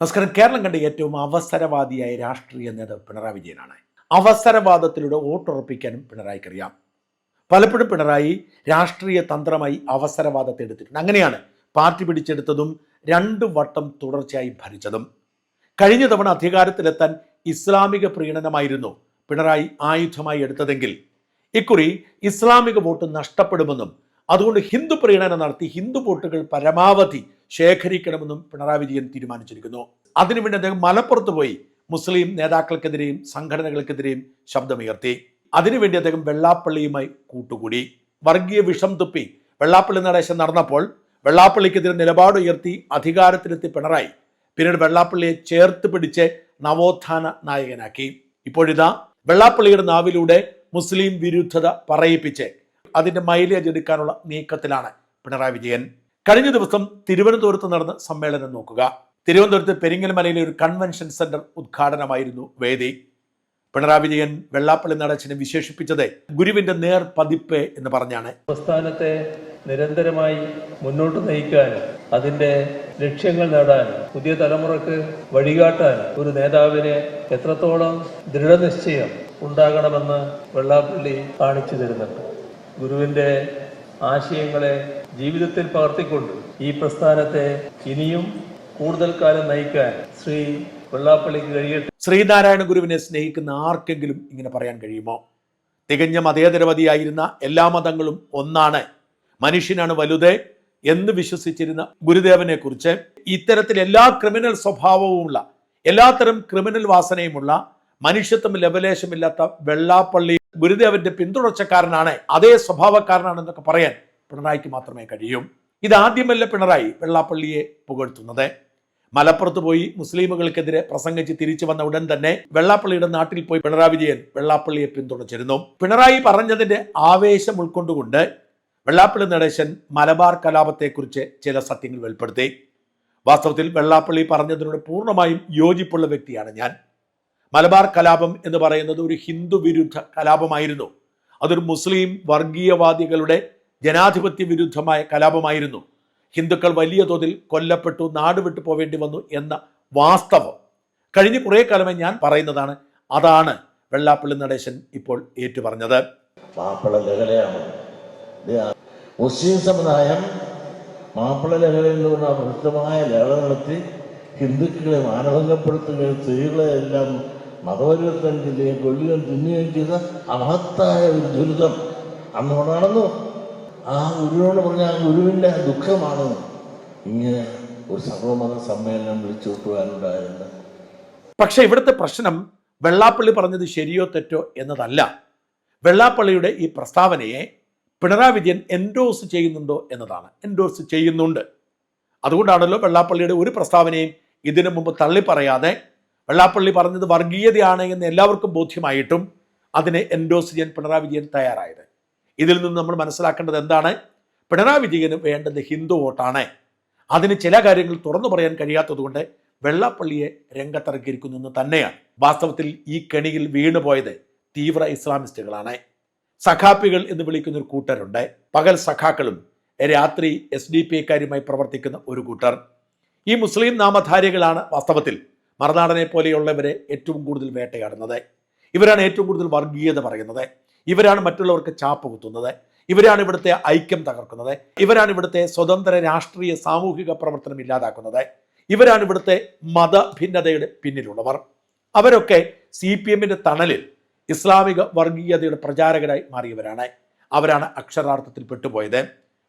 നമസ്കാരം. കേരളം കണ്ട ഏറ്റവും അവസരവാദിയായ രാഷ്ട്രീയ നേതാവ് പിണറായി വിജയനാണ്. അവസരവാദത്തിലൂടെ വോട്ടുറപ്പിക്കാനും പിണറായിക്കറിയാം പലപ്പോഴും പിണറായി രാഷ്ട്രീയ തന്ത്രമായി അവസരവാദത്തെ എടുത്തിട്ടുണ്ട്. അങ്ങനെയാണ് പാർട്ടി പിടിച്ചെടുത്തതും രണ്ട് വട്ടം തുടർച്ചയായി ഭരിച്ചതും. കഴിഞ്ഞ തവണ അധികാരത്തിലെത്താൻ ഇസ്ലാമിക പ്രീണനമായിരുന്നു പിണറായി ആയുധമായി എടുത്തതെങ്കിൽ. ഇക്കുറി ഇസ്ലാമിക വോട്ട് നഷ്ടപ്പെടുമെന്നും അതുകൊണ്ട് ഹിന്ദു പ്രീണനം നടത്തി ഹിന്ദു വോട്ടുകൾ പരമാവധി ശേഖരിക്കണമെന്നും പിണറായി വിജയൻ തീരുമാനിച്ചിരിക്കുന്നു. അതിനുവേണ്ടി അദ്ദേഹം മലപ്പുറത്ത് പോയി മുസ്ലിം നേതാക്കൾക്കെതിരെയും സംഘടനകൾക്കെതിരെയും ശബ്ദമുയർത്തി. അതിനുവേണ്ടി അദ്ദേഹം വെള്ളാപ്പള്ളിയുമായി കൂട്ടുകൂടി. വർഗീയ വിഷം തുപ്പി വെള്ളാപ്പള്ളി നടേശം നടന്നപ്പോൾ വെള്ളാപ്പള്ളിക്കെതിരെ നിലപാടുയർത്തി അധികാരത്തിലെത്തി പിണറായി പിന്നീട് വെള്ളാപ്പള്ളിയെ ചേർത്ത് പിടിച്ച് നവോത്ഥാന നായകനാക്കി. ഇപ്പോഴിതാ വെള്ളാപ്പള്ളിയുടെ നാവിലൂടെ മുസ്ലിം വിരുദ്ധത പറയിപ്പിച്ച് അതിന്റെ മൈലേജ് എടുക്കാനുള്ള നീക്കത്തിലാണ് പിണറായി വിജയൻ. കഴിഞ്ഞ ദിവസം തിരുവനന്തപുരത്ത് നടന്ന സമ്മേളനം നോക്കുക. തിരുവനന്തപുരത്ത് പെരിങ്ങൽമലയിലെ ഒരു കൺവെൻഷൻ സെന്റർ ഉദ്ഘാടനമായിരുന്നു വേദി. പിണറായി വിജയൻ വെള്ളാപ്പള്ളി നടച്ചിനെ വിശേഷിപ്പിച്ചത് ഗുരുവിന്റെ നേർ പതിപ്പ് എന്ന് പറഞ്ഞാണ്. സംസ്ഥാനത്തെ നിരന്തരമായി മുന്നോട്ട് നയിക്കാൻ അതിന്റെ ലക്ഷ്യങ്ങൾ നേടാൻ പുതിയ തലമുറയ്ക്ക് വഴികാട്ടാൻ ഒരു നേതാവിന് എത്രത്തോളം ദൃഢനിശ്ചയം ഉണ്ടാകണമെന്ന് വെള്ളാപ്പള്ളി കാണിച്ചു തരുന്നുണ്ട്. ഗുരുവിന്റെ ആശയങ്ങളെ ജീവിതത്തിൽ പകർത്തിക്കൊണ്ട് ഈ പ്രസ്ഥാനത്തെ ഇനിയും കൂടുതൽ കാലം നയിക്കാൻ ശ്രീ വെള്ളാപ്പള്ളിക്ക് കഴിയട്ടെ. ശ്രീനാരായണ ഗുരുവിനെ സ്നേഹിക്കുന്ന ആർക്കെങ്കിലും ഇങ്ങനെ പറയാൻ കഴിയുമോ? തികഞ്ഞ മതേതരവതിയായിരുന്ന എല്ലാ മതങ്ങളും ഒന്നാണ്. മനുഷ്യനാണ് വലുത് എന്ന് വിശ്വസിച്ചിരുന്ന ഗുരുദേവനെ കുറിച്ച് ഇത്തരത്തിൽ എല്ലാ ക്രിമിനൽ സ്വഭാവവുമുള്ള എല്ലാത്തരം ക്രിമിനൽ വാസനയുമുള്ള മനുഷ്യത്വം ലവലേശമില്ലാത്ത വെള്ളാപ്പള്ളി ഗുരുദേവന്റെ പിന്തുടർച്ചക്കാരനാണ്. അതേ സ്വഭാവക്കാരനാണ് എന്നൊക്കെ പറയാൻ പിണറായിക്ക് മാത്രമേ കഴിയൂ. ഇതാദ്യമല്ല പിണറായി വെള്ളാപ്പള്ളിയെ പുകഴ്ത്തുന്നത്. മലപ്പുറത്ത് പോയി മുസ്ലിമുകൾക്കെതിരെ പ്രസംഗിച്ച് തിരിച്ചു വന്ന ഉടൻ തന്നെ വെള്ളാപ്പള്ളിയുടെ നാട്ടിൽ പോയി പിണറായി വിജയൻ വെള്ളാപ്പള്ളിയെ പിന്തുണച്ചിരുന്നു പിണറായി പറഞ്ഞതിന്റെ ആവേശം ഉൾക്കൊണ്ടുകൊണ്ട് വെള്ളാപ്പള്ളി നടേശൻ മലബാർ കലാപത്തെക്കുറിച്ച് ചില സത്യങ്ങൾ വെളിപ്പെടുത്തി. വാസ്തവത്തിൽ വെള്ളാപ്പള്ളി പറഞ്ഞതിനോട് പൂർണമായും യോജിപ്പുള്ള വ്യക്തിയാണ് ഞാൻ. മലബാർ കലാപം എന്ന് പറയുന്നത് ഒരു ഹിന്ദു വിരുദ്ധ കലാപമായിരുന്നു. അതൊരു മുസ്ലിം വർഗീയവാദികളുടെ ജനാധിപത്യ വിരുദ്ധമായ കലാപമായിരുന്നു. ഹിന്ദുക്കൾ വലിയ തോതിൽ കൊല്ലപ്പെട്ടു നാടുവിട്ടു പോവേണ്ടി വന്നു എന്ന വാസ്തവം. കഴിഞ്ഞ കുറേ കാലമായി ഞാൻ പറയുന്നതാണ്. അതാണ് വെള്ളാപ്പള്ളി നടേശൻ ഇപ്പോൾ ഏറ്റുപറഞ്ഞത്. മാപ്പിള മുസ്ലിം സമുദായം മാപ്പിള ലഹളയിൽ നിന്ന് വൃത്തമായ ലഹള നടത്തി ഹിന്ദുക്കളെ മാനഭംഗപ്പെടുത്തുകയും സ്ത്രീകളെ എല്ലാം മതപരിവർത്തനം ചെയ്യുകയും കൊല്ലുകയും തിന്നുകയും ചെയ്ത അമഹത്തായ ഒരു ദുരിതം അന്ന് നടന്നു ആ ഗുരുവിനോട് പറഞ്ഞ ആ ഗുരുവിന്റെ ദുഃഖമാണ്. ഇങ്ങനെ ഒരു സർവമത സമ്മേളനം വിളിച്ചു കൂട്ടുവാനുണ്ടായത്. പക്ഷേ ഇവിടുത്തെ പ്രശ്നം വെള്ളാപ്പള്ളി പറഞ്ഞത് ശരിയോ തെറ്റോ എന്നതല്ല. വെള്ളാപ്പള്ളിയുടെ ഈ പ്രസ്താവനയെ പിണറായി വിജയൻ എൻഡോസ് ചെയ്യുന്നുണ്ടോ എന്നതാണ്. എൻഡോസ് ചെയ്യുന്നുണ്ട്. അതുകൊണ്ടാണല്ലോ വെള്ളാപ്പള്ളിയുടെ ഒരു പ്രസ്താവനയും ഇതിനു മുമ്പ് തള്ളിപ്പറയാതെ വെള്ളാപ്പള്ളി പറഞ്ഞത് വർഗീയതയാണ് എന്ന് എല്ലാവർക്കും ബോധ്യമായിട്ടും അതിനെ എൻഡോസ് ചെയ്യാൻ പിണറായി വിജയൻ തയ്യാറായത്. ഇതിൽ നിന്ന് നമ്മൾ മനസ്സിലാക്കേണ്ടത് എന്താണ്? പിണറായി വിജയന് വേണ്ടത് ഹിന്ദു വോട്ടാണ്. അതിന് ചില കാര്യങ്ങൾ തുറന്നു പറയാൻ കഴിയാത്തതുകൊണ്ട് വെള്ളാപ്പള്ളിയെ രംഗത്തിറക്കിയിരിക്കുന്നു എന്ന് തന്നെയാണ്. വാസ്തവത്തിൽ ഈ കെണിയിൽ വീണുപോയത് തീവ്ര ഇസ്ലാമിസ്റ്റുകളാണ്. സഖാപ്പികൾ എന്ന് വിളിക്കുന്ന ഒരു കൂട്ടരുണ്ട്. പകൽ സഖാക്കളും രാത്രി എസ് ഡി പി ഐക്കാരുമായി പ്രവർത്തിക്കുന്ന ഒരു കൂട്ടർ. ഈ മുസ്ലിം നാമധാരികളാണ് വാസ്തവത്തിൽ മറുനാടനെ പോലെയുള്ളവരെ ഏറ്റവും കൂടുതൽ വേട്ടയാടുന്നത്. ഇവരാണ് ഏറ്റവും കൂടുതൽ വർഗീയത പറയുന്നത്. ഇവരാണ് മറ്റുള്ളവർക്ക് ചാപ്പ് കുത്തുന്നത്. ഇവരാണ് ഇവിടുത്തെ ഐക്യം തകർക്കുന്നത്. ഇവരാണ് ഇവിടുത്തെ സ്വതന്ത്ര രാഷ്ട്രീയ സാമൂഹിക പ്രവർത്തനം ഇല്ലാതാക്കുന്നത്. ഇവരാണ് ഇവിടുത്തെ മതഭിന്നതയുടെ പിന്നിലുള്ളവർ. അവരൊക്കെ സി പി എമ്മിന്റെ തണലിൽ ഇസ്ലാമിക വർഗീയതയുടെ പ്രചാരകരായി മാറിയവരാണ്. അവരാണ് അക്ഷരാർത്ഥത്തിൽ പെട്ടുപോയത്.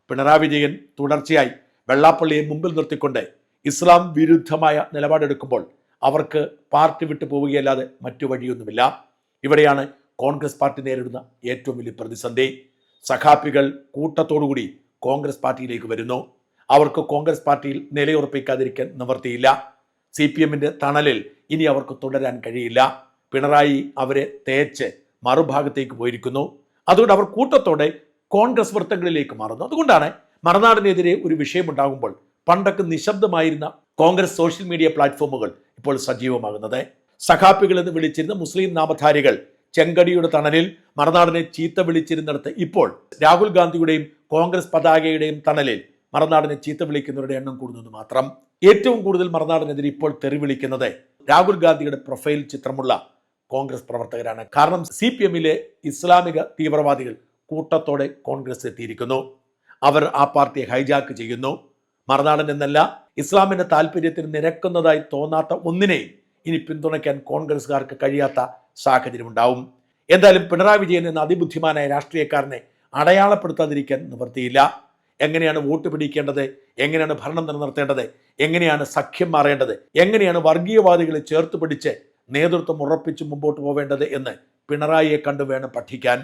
പിണറായി വിജയൻ തുടർച്ചയായി വെള്ളാപ്പള്ളിയെ മുമ്പിൽ നിർത്തിക്കൊണ്ട് ഇസ്ലാം വിരുദ്ധമായ നിലപാടെടുക്കുമ്പോൾ അവർക്ക് പാർട്ടി വിട്ടു പോവുകയല്ലാതെ മറ്റു വഴിയൊന്നുമില്ല. ഇവിടെയാണ് കോൺഗ്രസ് പാർട്ടി നേരിടുന്ന ഏറ്റവും വലിയ പ്രതിസന്ധി. സഖാപ്പികൾ കൂട്ടത്തോടുകൂടി കോൺഗ്രസ് പാർട്ടിയിലേക്ക് വരുന്നു. അവർക്ക് കോൺഗ്രസ് പാർട്ടിയിൽ നിലയുറപ്പിക്കാതിരിക്കാൻ നിവർത്തിയില്ല. സി പി എമ്മിന്റെ തണലിൽ ഇനി അവർക്ക് തുടരാൻ കഴിയില്ല. പിണറായി അവരെ തേച്ച് മറുഭാഗത്തേക്ക് പോയിരിക്കുന്നു. അതുകൊണ്ട് അവർ കൂട്ടത്തോടെ കോൺഗ്രസ് വൃത്തങ്ങളിലേക്ക് മാറുന്നു. അതുകൊണ്ടാണ് മറുനാടിനെതിരെ ഒരു വിഷയമുണ്ടാകുമ്പോൾ പണ്ടൊക്കെ നിശബ്ദമായിരുന്ന കോൺഗ്രസ് സോഷ്യൽ മീഡിയ പ്ലാറ്റ്ഫോമുകൾ ഇപ്പോൾ സജീവമാകുന്നത്. സഖാപ്പികൾ എന്ന് വിളിച്ചിരുന്ന മുസ്ലിം നാമധാരികൾ ചെങ്കടിയുടെ തണലിൽ മറുനാടിനെ ചീത്ത വിളിച്ചിരുന്നിടത്ത് ഇപ്പോൾ രാഹുൽ ഗാന്ധിയുടെയും കോൺഗ്രസ് പതാകയുടെയും തണലിൽ മറുനാടിനെ ചീത്ത വിളിക്കുന്നവരുടെ എണ്ണം കൂടുന്നത് മാത്രം. ഏറ്റവും കൂടുതൽ മറുനാടനെതിരെ ഇപ്പോൾ തെറി തെറിവിളിക്കുന്നത് രാഹുൽ ഗാന്ധിയുടെ പ്രൊഫൈൽ ചിത്രമുള്ള കോൺഗ്രസ് പ്രവർത്തകരാണ്. കാരണം സി പി എമ്മിലെ ഇസ്ലാമിക തീവ്രവാദികൾ കൂട്ടത്തോടെ കോൺഗ്രസ് എത്തിയിരിക്കുന്നു. അവർ ആ പാർട്ടിയെ ഹൈജാക്ക് ചെയ്യുന്നു. മറുനാടൻ എന്നല്ല ഇസ്ലാമിന്റെ താല്പര്യത്തിന് നിരക്കുന്നതായി തോന്നാത്ത ഒന്നിനെയും ഇനി പിന്തുണയ്ക്കാൻ കോൺഗ്രസ്സുകാർക്ക് കഴിയാത്ത സാഹചര്യമുണ്ടാവും. എന്തായാലും പിണറായി വിജയൻ എന്ന അതിബുദ്ധിമാനായ രാഷ്ട്രീയക്കാരനെ അടയാളപ്പെടുത്താതിരിക്കാൻ നിവൃത്തിയില്ല. എങ്ങനെയാണ് വോട്ട് പിടിക്കേണ്ടത്? എങ്ങനെയാണ് ഭരണം നിലനിർത്തേണ്ടത്? എങ്ങനെയാണ് സഖ്യം മാറേണ്ടത്? എങ്ങനെയാണ് വർഗീയവാദികളെ ചേർത്ത് പിടിച്ച് നേതൃത്വം ഉറപ്പിച്ച് മുമ്പോട്ട് പോവേണ്ടത് എന്ന് പിണറായിയെ കണ്ടു വേണം പഠിക്കാൻ.